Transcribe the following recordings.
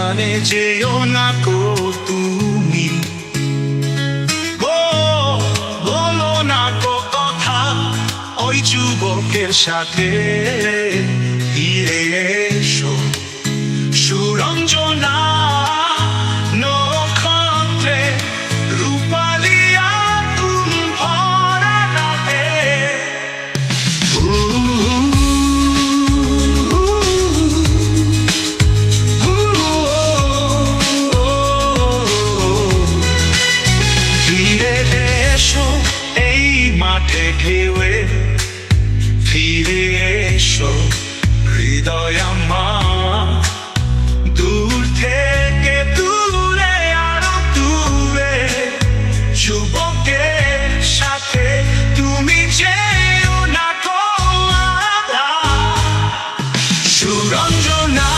ওইখানে যেও না তুমি। ও বলো না কো কথা ওই যুবকের সাথে ফিরে ঢেউয়ে ফিরে এসো, হৃদয় আমার। দূর থেকে দূরে, আরও দূরে, যুবকের সাথে তুমি যেও না গো সুরঞ্জনা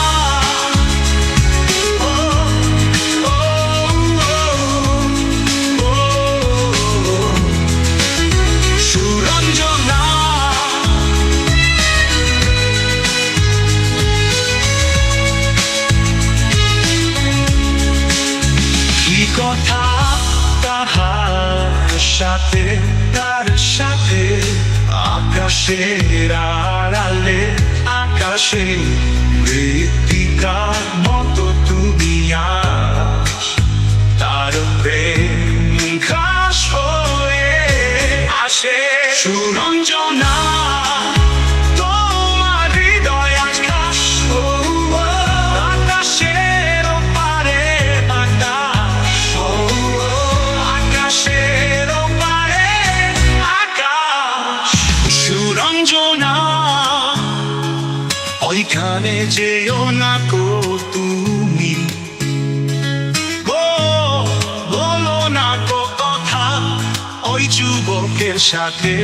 কথা তাহার সাথে, তার সাথে আকাশের আড়ালে, আকাশে মৃত্তিকার মতো তুমি তার প্রেম ঘাস হয়ে আসে সুরঞ্জনা। ওইখানে যেও না কো তুমি। বলো না কো কথা ওই যুবকের সাথে।